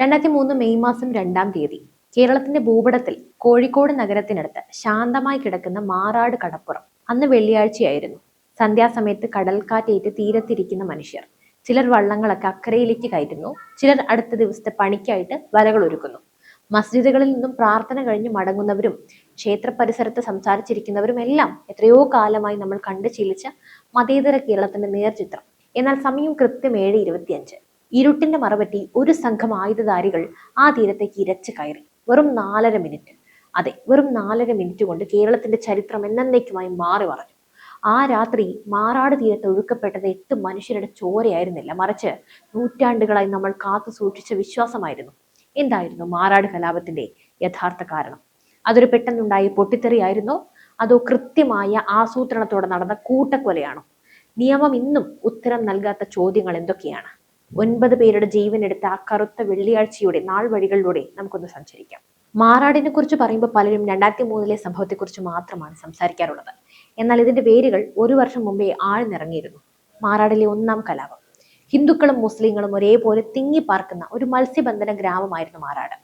രണ്ടായിരത്തി മൂന്ന് മെയ് മാസം രണ്ടാം തീയതി കേരളത്തിന്റെ ഭൂപടത്തിൽ കോഴിക്കോട് നഗരത്തിനടുത്ത് ശാന്തമായി കിടക്കുന്ന മാറാട് കടപ്പുറം. അന്ന് വെള്ളിയാഴ്ചയായിരുന്നു. സന്ധ്യാസമയത്ത് കടൽക്കാറ്റേറ്റ് തീരത്തിരിക്കുന്ന മനുഷ്യർ. ചിലർ വള്ളങ്ങളൊക്കെ അക്കരയിലേക്ക് കയറ്റുന്നു. ചിലർ അടുത്ത ദിവസത്തെ പണിക്കായിട്ട് വലകൾ ഒരുക്കുന്നു. മസ്ജിദുകളിൽ നിന്നും പ്രാർത്ഥന കഴിഞ്ഞ് മടങ്ങുന്നവരും ക്ഷേത്ര പരിസരത്ത് സംസാരിച്ചിരിക്കുന്നവരും എല്ലാം എത്രയോ കാലമായി നമ്മൾ കണ്ടു ശീലിച്ച മതേതര കേരളത്തിന്റെ നേർചിത്രം. എന്നാൽ സമയം കൃത്യം ഏഴ് ഇരുപത്തിയഞ്ച്. ഇരുട്ടിന്റെ മറപറ്റി ഒരു സംഘം ആയുധധാരികൾ ആ തീരത്തേക്ക് ഇരച്ചു കയറി. വെറും നാലര മിനിറ്റ്. അതെ വെറും നാലര മിനിറ്റ് കൊണ്ട് കേരളത്തിന്റെ ചരിത്രം എന്നേക്കുമായി മാറി മറഞ്ഞു. ആ രാത്രി മാറാട് തീരത്ത് ഒഴുക്കപ്പെട്ടത് എട്ട് മനുഷ്യരുടെ ചോരയായിരുന്നില്ല. മറിച്ച് നൂറ്റാണ്ടുകളായി നമ്മൾ കാത്തു സൂക്ഷിച്ച വിശ്വാസമായിരുന്നു. എന്തായിരുന്നു മാറാട് കലാപത്തിന്റെ യഥാർത്ഥ കാരണം? അതൊരു പെട്ടെന്നുണ്ടായ പൊട്ടിത്തെറിയായിരുന്നോ? അതോ കൃത്യമായ ആസൂത്രണത്തോടെ നടന്ന കൂട്ടക്കൊലയാണോ? നിയമം ഇന്നും ഉത്തരം നൽകാത്ത ചോദ്യങ്ങൾ എന്തൊക്കെയാണ്? ഒൻപത് പേരുടെ ജീവൻ എടുത്ത ആ കറുത്ത വെള്ളിയാഴ്ചയുടെ നാൾ വഴികളിലൂടെ നമുക്കൊന്ന് സഞ്ചരിക്കാം. മാറാടിനെ കുറിച്ച് പറയുമ്പോൾ പലരും രണ്ടായിരത്തി മൂന്നിലെ സംഭവത്തെക്കുറിച്ച് മാത്രമാണ് സംസാരിക്കാറുള്ളത്. എന്നാൽ ഇതിന്റെ വേരുകൾ ഒരു വർഷം മുമ്പേ ആഴ്ന്നിറങ്ങിയിരുന്നു. മാറാടിലെ ഒന്നാം കലാപം. ഹിന്ദുക്കളും മുസ്ലിങ്ങളും ഒരേപോലെ തിങ്ങി പാർക്കുന്ന ഒരു മത്സ്യബന്ധന ഗ്രാമമായിരുന്നു മാറാട്.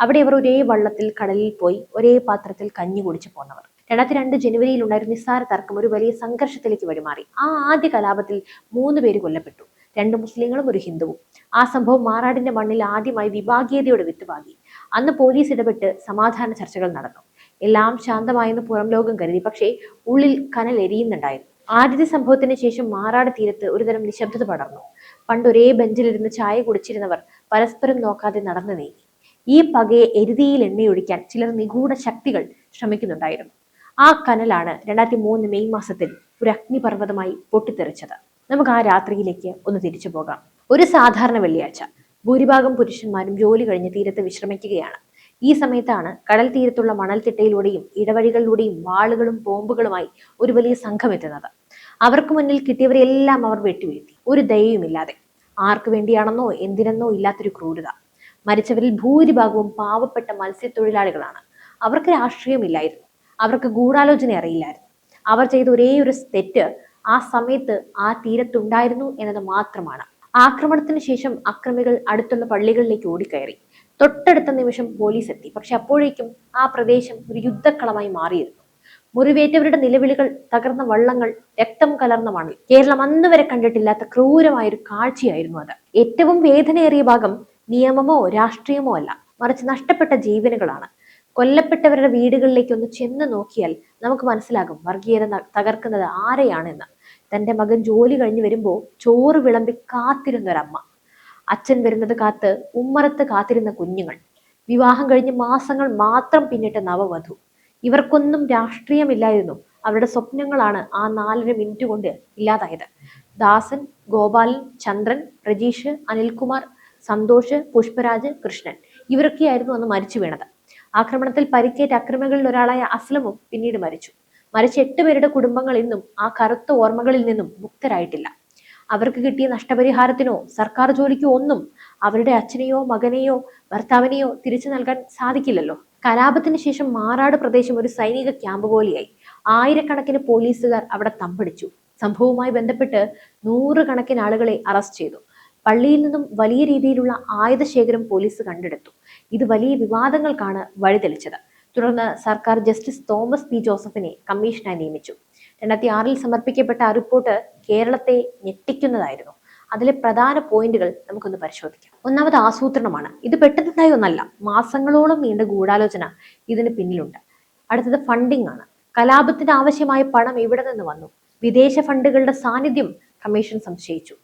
അവിടെ അവർ ഒരേ വള്ളത്തിൽ കടലിൽ പോയി ഒരേ പാത്രത്തിൽ കഞ്ഞി കുടിച്ചു പോന്നവർ. രണ്ടായിരത്തി രണ്ട് ജനുവരിയിൽ ഉണ്ടായിരുന്ന നിസ്സാര തർക്കം ഒരു വലിയ സംഘർഷത്തിലേക്ക് വഴിമാറി. ആ ആദ്യ കലാപത്തിൽ മൂന്ന് പേര് കൊല്ലപ്പെട്ടു. രണ്ട് മുസ്ലിങ്ങളും ഒരു ഹിന്ദുവും. ആ സംഭവം മാറാടിന്റെ മണ്ണിൽ ആദ്യമായി വിഭാഗീയതയുടെ വിത്തുപാകി അന്ന് പോലീസ് ഇടപെട്ട് സമാധാന ചർച്ചകൾ നടന്നു. എല്ലാം ശാന്തമായെന്ന് പുറം ലോകം കരുതി. പക്ഷേ ഉള്ളിൽ കനൽ എരിയുന്നുണ്ടായിരുന്നു. ആദ്യത്തെ സംഭവത്തിന് ശേഷം മാറാട് തീരത്ത് ഒരുതരം നിശബ്ദത പടർന്നു. പണ്ട് ഒരേ ബെഞ്ചിലിരുന്ന് ചായ കുടിച്ചിരുന്നവർ പരസ്പരം നോക്കാതെ നടന്നു നീങ്ങി. ഈ പകയെ എരുതിയിൽ എണ്ണയൊഴിക്കാൻ ചിലർ നിഗൂഢ ശക്തികൾ ശ്രമിക്കുന്നുണ്ടായിരുന്നു. ആ കനലാണ് രണ്ടായിരത്തി മൂന്ന് മെയ് മാസത്തിൽ ഒരു അഗ്നിപർവതമായി പൊട്ടിത്തെറിച്ചത്. നമുക്ക് ആ രാത്രിയിലേക്ക് ഒന്ന് തിരിച്ചു പോകാം. ഒരു സാധാരണ വെള്ളിയാഴ്ച. ഭൂരിഭാഗം പുരുഷന്മാരും ജോലി കഴിഞ്ഞ് തീരത്ത് വിശ്രമിക്കുകയാണ്. ഈ സമയത്താണ് കടൽ തീരത്തുള്ള മണൽത്തിട്ടയിലൂടെയും ഇടവഴികളിലൂടെയും വാളുകളും പോമ്പുകളുമായി ഒരു വലിയ സംഘം എത്തുന്നത്. അവർക്ക് മുന്നിൽ കിട്ടിയവരെല്ലാം അവർ വെട്ടിവീഴ്ത്തി ഒരു ദയയുമില്ലാതെ. ആർക്ക് വേണ്ടിയാണെന്നോ എന്തിനെന്നോ ഇല്ലാത്തൊരു ക്രൂരത. മരിച്ചവരിൽ ഭൂരിഭാഗവും പാവപ്പെട്ട മത്സ്യത്തൊഴിലാളികളാണ്. അവർക്ക് രാഷ്ട്രീയമില്ലായിരുന്നു. അവർക്ക് ഗൂഢാലോചന അറിയില്ലായിരുന്നു. അവർ ചെയ്ത ഒരേ ഒരു തെറ്റ് ആ സമയത്ത് ആ തീരത്തുണ്ടായിരുന്നു എന്നത് മാത്രമാണ്. ആക്രമണത്തിന് ശേഷം അക്രമികൾ അടുത്തുള്ള പള്ളികളിലേക്ക് ഓടിക്കയറി. തൊട്ടടുത്ത നിമിഷം പോലീസ് എത്തി പക്ഷെ അപ്പോഴേക്കും ആ പ്രദേശം ഒരു യുദ്ധക്കളമായി മാറിയിരുന്നു. മുറിവേറ്റവരുടെ നിലവിളികൾ തകർന്ന വള്ളങ്ങൾ രക്തം കലർന്ന മണൽ. കേരളം അന്ന് വരെ കണ്ടിട്ടില്ലാത്ത ക്രൂരമായ ഒരു കാഴ്ചയായിരുന്നു അത്. ഏറ്റവും വേദനയേറിയ ഭാഗം നിയമമോ രാഷ്ട്രീയമോ അല്ല. മറിച്ച് നഷ്ടപ്പെട്ട ജീവനുകളാണ്. കൊല്ലപ്പെട്ടവരുടെ വീടുകളിലേക്ക് ഒന്ന് ചെന്ന് നോക്കിയാൽ നമുക്ക് മനസ്സിലാകും വർഗീയത തകർക്കുന്നത് ആരെയാണെന്ന്. തന്റെ മകൻ ജോലി കഴിഞ്ഞ് വരുമ്പോൾ ചോറ് വിളമ്പി കാത്തിരുന്നൊരമ്മ. അച്ഛൻ വരുന്നത് കാത്ത് ഉമ്മറത്ത് കാത്തിരുന്ന കുഞ്ഞുങ്ങൾ. വിവാഹം കഴിഞ്ഞ് മാസങ്ങൾ മാത്രം പിന്നിട്ട നവവധു. ഇവർക്കൊന്നും രാഷ്ട്രീയമില്ലായിരുന്നു. അവരുടെ സ്വപ്നങ്ങളാണ് ആ നാലര മിനിറ്റ് കൊണ്ട് ഇല്ലാതായത്. ദാസൻ ഗോപാലൻ ചന്ദ്രൻ പ്രജീഷ് അനിൽകുമാർ സന്തോഷ് പുഷ്പരാജ് കൃഷ്ണൻ ഇവരൊക്കെയായിരുന്നു അന്ന് മരിച്ചു വീണത്. ആക്രമണത്തിൽ പരിക്കേറ്റ അക്രമികളിൽ ഒരാളായ അസ്ലമും പിന്നീട് മരിച്ചു. മരിച്ച എട്ട് പേരുടെ കുടുംബങ്ങൾ ഇന്നും ആ കറുത്ത ഓർമ്മകളിൽ നിന്നും മുക്തരായിട്ടില്ല. അവർക്ക് കിട്ടിയ നഷ്ടപരിഹാരത്തിനോ സർക്കാർ ജോലിക്കോ ഒന്നും അവരുടെ അച്ഛനെയോ മകനെയോ ഭർത്താവിനെയോ തിരിച്ചു നൽകാൻ സാധിക്കില്ലല്ലോ. കലാപത്തിന് ശേഷം മാറാട് പ്രദേശം ഒരു സൈനിക ക്യാമ്പ് പോലെയായി. ആയിരക്കണക്കിന് പോലീസുകാർ അവിടെ തമ്പടിച്ചു. സംഭവവുമായി ബന്ധപ്പെട്ട് നൂറുകണക്കിന് ആളുകളെ അറസ്റ്റ് ചെയ്തു. പള്ളിയിൽ നിന്നും വലിയ രീതിയിലുള്ള ആയുധശേഖരം പോലീസ് കണ്ടെടുത്തു. ഇത് വലിയ വിവാദങ്ങൾക്കാണ് വഴിതെളിച്ചത്. തുടർന്ന് സർക്കാർ ജസ്റ്റിസ് തോമസ് പി ജോസഫിനെ കമ്മീഷനായി നിയമിച്ചു. രണ്ടായിരത്തി ആറിൽ സമർപ്പിക്കപ്പെട്ട ആ റിപ്പോർട്ട് കേരളത്തെ ഞെട്ടിക്കുന്നതായിരുന്നു. അതിലെ പ്രധാന പോയിന്റുകൾ നമുക്കൊന്ന് പരിശോധിക്കാം. ഒന്നാമത് ആസൂത്രണമാണ്. ഇത് പെട്ടെന്നുണ്ടായ ഒന്നല്ല. മാസങ്ങളോളം നീണ്ട ഗൂഢാലോചന ഇതിന് പിന്നിലുണ്ട്. അടുത്തത് ഫണ്ടിംഗ് ആണ്. കലാപത്തിന് ആവശ്യമായ പണം എവിടെ നിന്ന് വന്നു? വിദേശ ഫണ്ടുകളുടെ സാന്നിധ്യം കമ്മീഷൻ സംശയിച്ചു.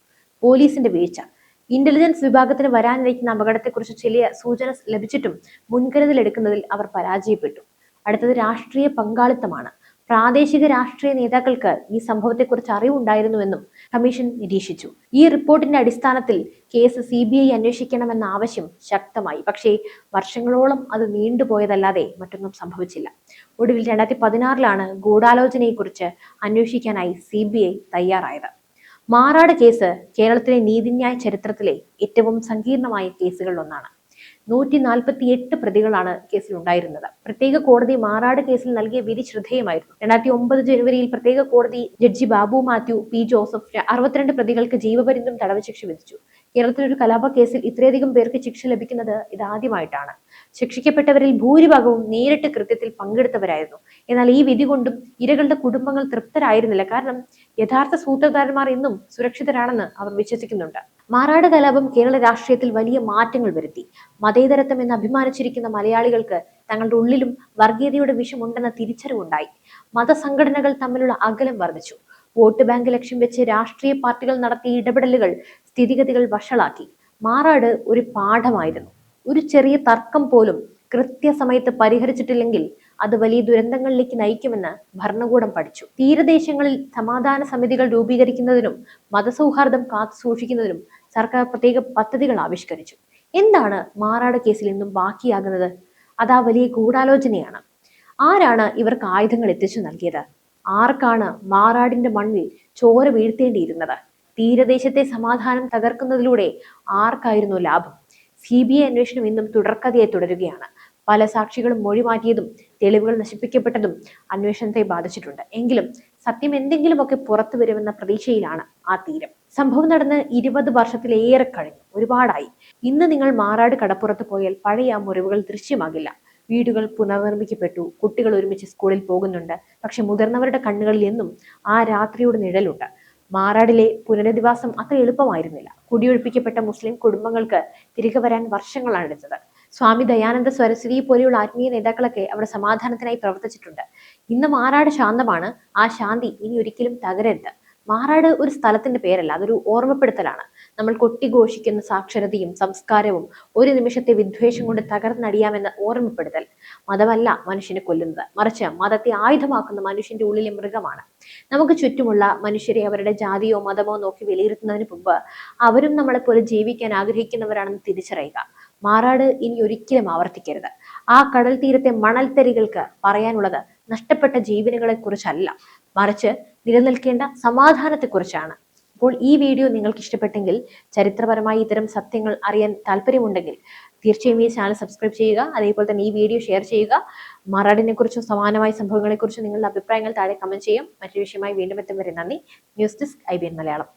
പോലീസിന്റെ വീഴ്ച. ഇന്റലിജൻസ് വിഭാഗത്തിന് വരാനിരിക്കുന്ന അപകടത്തെക്കുറിച്ച് ചില സൂചന ലഭിച്ചിട്ടും മുൻകരുതൽ എടുക്കുന്നതിൽ അവർ പരാജയപ്പെട്ടു. അടുത്തത് രാഷ്ട്രീയ പങ്കാളിത്തമാണ്. പ്രാദേശിക രാഷ്ട്രീയ നേതാക്കൾക്ക് ഈ സംഭവത്തെക്കുറിച്ച് അറിവുണ്ടായിരുന്നുവെന്നും കമ്മീഷൻ നിരീക്ഷിച്ചു. ഈ റിപ്പോർട്ടിന്റെ അടിസ്ഥാനത്തിൽ കേസ് സി ബി ഐ അന്വേഷിക്കണമെന്ന ആവശ്യം ശക്തമായി. പക്ഷേ വർഷങ്ങളോളം അത് നീണ്ടുപോയതല്ലാതെ മറ്റൊന്നും സംഭവിച്ചില്ല. ഒടുവിൽ രണ്ടായിരത്തി പതിനാറിലാണ് ഗൂഢാലോചനയെക്കുറിച്ച് അന്വേഷിക്കാനായി സി ബി ഐ തയ്യാറായത്. മാറാട് കേസ് കേരളത്തിലെ നീതിന്യായ ചരിത്രത്തിലെ ഏറ്റവും സങ്കീർണമായ കേസുകളിൽ ഒന്നാണ് നൂറ്റി നാൽപ്പത്തി എട്ട് പ്രതികളാണ് കേസിൽ ഉണ്ടായിരുന്നത് പ്രത്യേക കോടതി മാറാട് കേസിൽ നൽകിയ വിധി ശ്രദ്ധേയമായിരുന്നു. രണ്ടായിരത്തി ഒമ്പത് ജനുവരിയിൽ പ്രത്യേക കോടതി ജഡ്ജി ബാബു മാത്യു പി ജോസഫ് അറുപത്തിരണ്ട് പ്രതികൾക്ക് ജീവപര്യന്തം തടവ് ശിക്ഷ വിധിച്ചു. കേരളത്തിൽ ഒരു കലാപ കേസിൽ ഇത്രയധികം പേർക്ക് ശിക്ഷ ലഭിക്കുന്നത് ഇതാദ്യമായിട്ടാണ്. ശിക്ഷിക്കപ്പെട്ടവരിൽ ഭൂരിഭാഗവും നേരിട്ട് കൃത്യത്തിൽ പങ്കെടുത്തവരായിരുന്നു. എന്നാൽ ഈ വിധി കൊണ്ടും ഇരകളുടെ കുടുംബങ്ങൾ തൃപ്തരായിരുന്നില്ല. കാരണം യഥാർത്ഥ സൂത്രധാരന്മാർ ഇന്നും സുരക്ഷിതരാണെന്ന് അവർ വിശ്വസിക്കുന്നുണ്ട്. മാറാട് കലാപം കേരള രാഷ്ട്രീയത്തിൽ വലിയ മാറ്റങ്ങൾ വരുത്തി. മതേതരത്വം എന്ന് അഭിമാനിച്ചിരിക്കുന്ന മലയാളികൾക്ക് തങ്ങളുടെ ഉള്ളിലും വർഗീയതയുടെ വിഷമുണ്ടെന്ന തിരിച്ചറിവുണ്ടായി. മതസംഘടനകൾ തമ്മിലുള്ള അകലം വർദ്ധിച്ചു. വോട്ട് ബാങ്ക് ലക്ഷ്യം വെച്ച് രാഷ്ട്രീയ പാർട്ടികൾ നടത്തിയ ഇടപെടലുകൾ സ്ഥിതിഗതികൾ വഷളാക്കി. മാറാട് ഒരു പാഠമായിരുന്നു. ഒരു ചെറിയ തർക്കം പോലും കൃത്യസമയത്ത് പരിഹരിച്ചിട്ടില്ലെങ്കിൽ അത് വലിയ ദുരന്തങ്ങളിലേക്ക് നയിക്കുമെന്ന് ഭരണകൂടം പഠിച്ചു. തീരദേശങ്ങളിൽ സമാധാന സമിതികൾ രൂപീകരിക്കുന്നതിനും മതസൗഹാർദ്ദം കാത്തു സൂക്ഷിക്കുന്നതിനും സർക്കാർ പ്രത്യേക പദ്ധതികൾ ആവിഷ്കരിച്ചു. എന്താണ് മാറാട് കേസിൽ നിന്നും ബാക്കിയാകുന്നത്? അതാ വലിയ ഗൂഢാലോചനയാണ്. ആരാണ് ഇവർക്ക് ആയുധങ്ങൾ എത്തിച്ചു നൽകിയത്? ആർക്കാണ് മാറാടിന്റെ മണ്ണിൽ ചോര വീഴ്ത്തേണ്ടിയിരുന്നത്? തീരദേശത്തെ സമാധാനം തകർക്കുന്നതിലൂടെ ആർക്കായിരുന്നു ലാഭം? സി ബി ഐ അന്വേഷണം ഇന്നും തുടർക്കഥയെ തുടരുകയാണ്. പല സാക്ഷികളും മൊഴി മാറ്റിയതും തെളിവുകൾ നശിപ്പിക്കപ്പെട്ടതും അന്വേഷണത്തെ ബാധിച്ചിട്ടുണ്ട്. എങ്കിലും സത്യം എന്തെങ്കിലുമൊക്കെ പുറത്തു വരുമെന്ന പ്രതീക്ഷയിലാണ് ആ തീരം. സംഭവം നടന്ന് ഇരുപത് വർഷത്തിലേറെ കഴിഞ്ഞു. ഒരുപാടായി. ഇന്ന് നിങ്ങൾ മാറാട് കടപ്പുറത്ത് പോയാൽ പഴയ ആ മുറിവുകൾ ദൃശ്യമാകില്ല. വീടുകൾ പുനർനിർമ്മിക്കപ്പെട്ടു. കുട്ടികൾ ഒരുമിച്ച് സ്കൂളിൽ പോകുന്നുണ്ട്. പക്ഷെ മുതിർന്നവരുടെ കണ്ണുകളിൽ എന്നും ആ രാത്രിയുടെ നിഴലുണ്ട്. മാറാടിലെ പുനരധിവാസം അത്ര എളുപ്പമായിരുന്നില്ല. കുടിയൊഴിപ്പിക്കപ്പെട്ട മുസ്ലിം കുടുംബങ്ങൾക്ക് തിരികെ വരാൻ വർഷങ്ങളാണ് എടുത്തത്. സ്വാമി ദയാനന്ദ സരസ്വതി പോലെയുള്ള ആത്മീയ നേതാക്കളൊക്കെ അവിടെ സമാധാനത്തിനായി പ്രവർത്തിച്ചിട്ടുണ്ട്. ഇന്ന് മാറാട് ശാന്തമാണ്. ആ ശാന്തി ഇനി ഒരിക്കലും തകരരുത്. മാറാട് ഒരു സ്ഥലത്തിന്റെ പേരല്ല അതൊരു ഓർമ്മപ്പെടുത്തലാണ്. നമ്മൾ കൊട്ടിഘോഷിക്കുന്ന സാക്ഷരതയും സംസ്കാരവും ഒരു നിമിഷത്തെ വിദ്വേഷം കൊണ്ട് തകർന്നടിയാമെന്ന് ഓർമ്മപ്പെടുത്തൽ. മതമല്ല മനുഷ്യനെ കൊല്ലുന്നത്. മറിച്ച് മതത്തെ ആയുധമാക്കുന്ന മനുഷ്യന്റെ ഉള്ളിലെ മൃഗമാണ്. നമുക്ക് ചുറ്റുമുള്ള മനുഷ്യരെ അവരുടെ ജാതിയോ മതമോ നോക്കി വിലയിരുത്തുന്നതിന് മുമ്പ് അവരും നമ്മളെ പോലെ ജീവിക്കാൻ ആഗ്രഹിക്കുന്നവരാണെന്ന് തിരിച്ചറിയുക. മാറാട് ഇനി ഒരിക്കലും ആവർത്തിക്കരുത്. ആ കടൽ തീരത്തെ മണൽത്തരികൾക്ക് പറയാനുള്ളത് നഷ്ടപ്പെട്ട ജീവനുകളെ കുറിച്ചല്ല മറിച്ച് നിലനിൽക്കേണ്ട സമാധാനത്തെക്കുറിച്ചാണ്. അപ്പോൾ ഈ വീഡിയോ നിങ്ങൾക്ക് ഇഷ്ടപ്പെട്ടെങ്കിൽ ചരിത്രപരമായി ഇത്തരം സത്യങ്ങൾ അറിയാൻ താല്പര്യമുണ്ടെങ്കിൽ തീർച്ചയായും ഈ ചാനൽ സബ്സ്ക്രൈബ് ചെയ്യുക. അതേപോലെ തന്നെ ഈ വീഡിയോ ഷെയർ ചെയ്യുക. മറാടിനെ കുറിച്ചും സമാനമായ സംഭവങ്ങളെക്കുറിച്ചും നിങ്ങളുടെ അഭിപ്രായങ്ങൾ താഴെ കമന്റ് ചെയ്യും. മറ്റൊരു വിഷയമായി വീണ്ടും എത്തും വരെ നന്ദി. News desk I Malayalam.